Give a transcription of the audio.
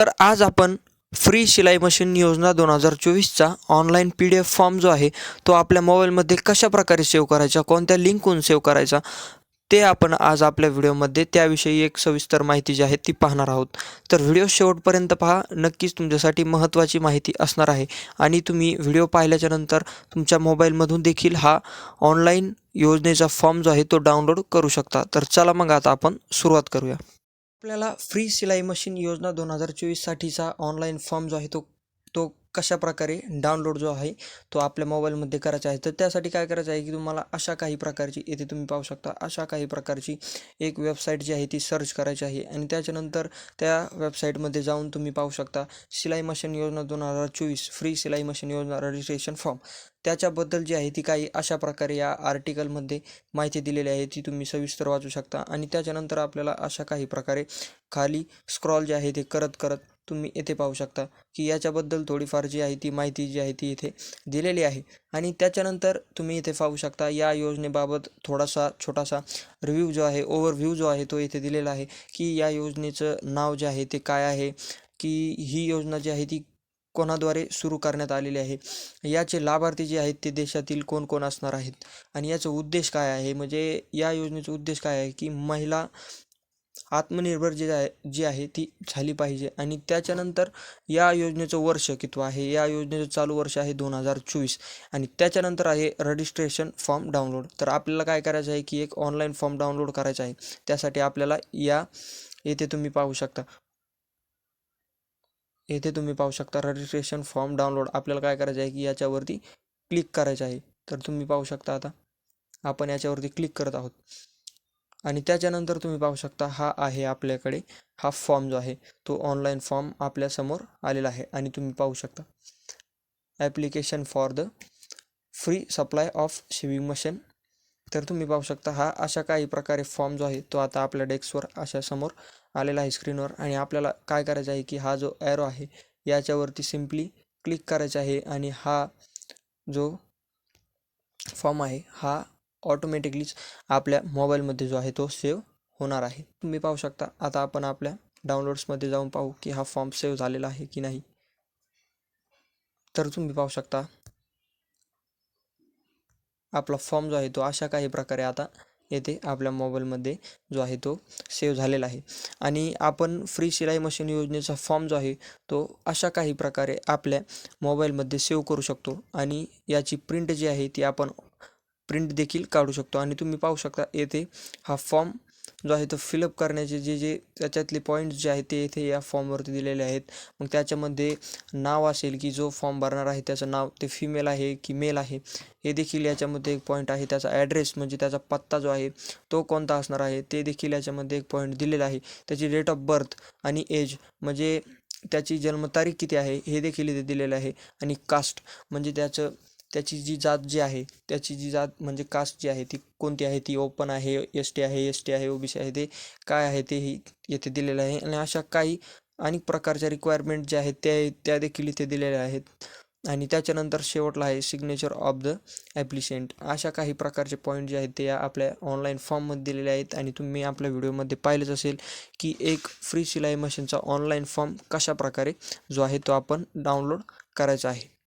तर आज आपण फ्री शिलाई मशीन योजना दोन हजार चोवीसचा online P D F form जो आहे तो आपल्या मोबाईलमध्ये कशा प्रकारे सेव्ह करायचा कोणत्या लिंकहून सेव्ह करायचा ते आपण आज आपल्या व्हिडिओमध्ये त्याविषयी एक सविस्तर माहिती जी आहे ती पाहणार आहोत. तर व्हिडिओ शेवटपर्यंत पहा. नक्कीच तुमच्यासाठी महत्त्वाची माहिती असणार आहे. आणि तुम्ही व्हिडिओ पाहिल्याच्यानंतर तुमच्या मोबाईलमधून देखील हा ऑनलाईन योजनेचा फॉर्म जो आहे तो डाउनलोड करू शकता. तर चला मग आता आपण सुरुवात करूया. आपल्याला फ्री सिलाई मशीन योजना दोन हजार चोवीससाठीचा ऑनलाईन फॉर्म जो आहे तो तो कशा प्रकारे डाउनलोड जो आहे तो आपल्या मोबाईलमध्ये करायचा आहे. तर त्यासाठी काय करायचं आहे की तुम्हाला अशा काही प्रकारची येथे तुम्ही पाहू शकता अशा काही प्रकारची एक वेबसाईट जी आहे ती सर्च करायची आहे. आणि त्याच्यानंतर त्या वेबसाईटमध्ये जाऊन तुम्ही पाहू शकता सिलाई मशीन योजना दोन हजार चोवीस फ्री सिलाई मशीन योजना रजिस्ट्रेशन फॉर्म त्याच्याबद्दल जी आहे ती काही अशा प्रकारे या आर्टिकलमध्ये माहिती दिलेली आहे ती तुम्ही सविस्तर वाचू शकता. आणि त्याच्यानंतर आपल्याला अशा काही प्रकारे खाली स्क्रॉल जे आहे ते करत करत तुम्ही येथे पाहू शकता की याच्याबद्दल थोडीफार जी आहे ती माहिती जी आहे ती इथे दिलेली आहे. आणि त्याच्यानंतर तुम्ही इथे पाहू शकता या योजनेबाबत थोडासा छोटासा रिव्ह्यू जो आहे ओव्हरव्ह्यू जो आहे तो इथे दिलेला आहे की या योजनेचं नाव जे आहे ते काय आहे की ही योजना जी आहे ती कोणाद्वारे सुरू करण्यात आलेली आहे याचे लाभार्थी जे आहेत ते देशातील कोण कोण असणार आहेत आणि याचा उद्देश काय आहे? म्हणजे या योजनेचा उद्देश काय आहे की महिला आत्मनिर्भर जे आहे जी आहे ती झाली पाहिजे. आणि त्याच्यानंतर या योजनेचं वर्ष किती आहे? या योजनेचं चालू वर्ष आहे दोन हजार चोवीस. आणि त्याच्यानंतर आहे रजिस्ट्रेशन फॉर्म डाउनलोड तर आपल्याला काय करायचं आहे की एक ऑनलाईन फॉर्म डाउनलोड करायचा आहे. त्यासाठी आपल्याला या येथे तुम्ही पाहू शकता. येथे तुम्ही पाहू शकता रजिस्ट्रेशन फॉर्म डाउनलोड आपल्याला काय करायचं आहे की याच्यावरती क्लिक करायचं आहे. तर तुम्ही पाहू शकता आता. आपण याच्यावरती क्लिक करत आहोत. आणि त्याच्यानंतर तुम्ही पाहू शकता हा आहे आपल्याकडे हा फॉर्म जो आहे तो ऑनलाईन फॉर्म आपल्यासमोर आलेला आहे. आणि तुम्ही पाहू शकता application for the free supply of sewing machine तर तुम्ही पाहू शकता हा अशा काही प्रकारे फॉर्म जो आहे तो आता आपल्या डेस्कवर अशा समोर आलेला आहे स्क्रीनवर आणि आपल्याला काय करायचं आहे की हा जो ॲरो आहे याच्यावरती सिम्पली क्लिक करायचा आहे. आणि हा जो फॉर्म आहे हा ऑटोमॅटिकलीच आपल्या मोबाईलमध्ये जो आहे तो सेव्ह होणार आहे. तुम्ही पाहू शकता आता आपण आपल्या डाउनलोड्समध्ये जाऊन पाहू की हा फॉर्म सेव्ह झालेला आहे की नाही. तर तुम्ही पाहू शकता आपला फॉर्म जो आहे तो अशा काही प्रकारे आता येथे आपल्या मोबाईलमध्ये जो आहे तो सेव्ह झालेला आहे. आणि आपण फ्री शिलाई मशीन योजनेचा फॉर्म जो आहे तो अशा काही प्रकारे आपल्या मोबाईलमध्ये सेव्ह करू शकतो. आणि याची प्रिंट जी आहे ती आपण प्रिंट देखील काढू शकतो. आणि तुम्ही पाहू शकता येथे हा फॉर्म जो आहे तो फिलअप करण्याचे जे जे त्याच्यातले पॉईंट्स जे आहेत ते येथे या फॉर्मवरती दिलेले आहेत. मग त्याच्यामध्ये नाव असेल की जो फॉर्म भरणार आहे त्याचं नाव ते फिमेल आहे की मेल आहे हे देखील याच्यामध्ये एक पॉईंट आहे. त्याचा ॲड्रेस म्हणजे त्याचा पत्ता जो आहे तो कोणता असणार आहे ते देखील याच्यामध्ये एक पॉईंट दिलेला आहे. त्याची डेट ऑफ बर्थ आणि एज म्हणजे त्याची जन्मतारीख किती आहे हे देखील इथे दिलेलं आहे. आणि कास्ट म्हणजे त्याचं त्याची जी जात जी आहे त्याची जी जात म्हणजे कास्ट जी आहे ती कोणती आहे? ती ओपन आहे एस टी आहे एस टी आहे ओबीसी आहे ते काय आहे तेही येथे दिलेलं आहे. आणि अशा काही अनेक प्रकारच्या रिक्वायरमेंट ज्या आहेत त्या त्या देखील इथे दिलेल्या आहेत. आणि त्याच्यानंतर शेवटला आहे सिग्नेचर ऑफ द ॲप्लिशंट अशा काही प्रकारचे पॉईंट जे आहेत ते या आपल्या ऑनलाईन फॉर्ममध्ये दिलेले आहेत. आणि तुम्ही आपल्या व्हिडिओमध्ये पाहिलंच असेल की एक फ्री शिलाई मशीनचा ऑनलाईन फॉर्म कशा प्रकारे जो आहे तो आपण डाउनलोड करायचा आहे.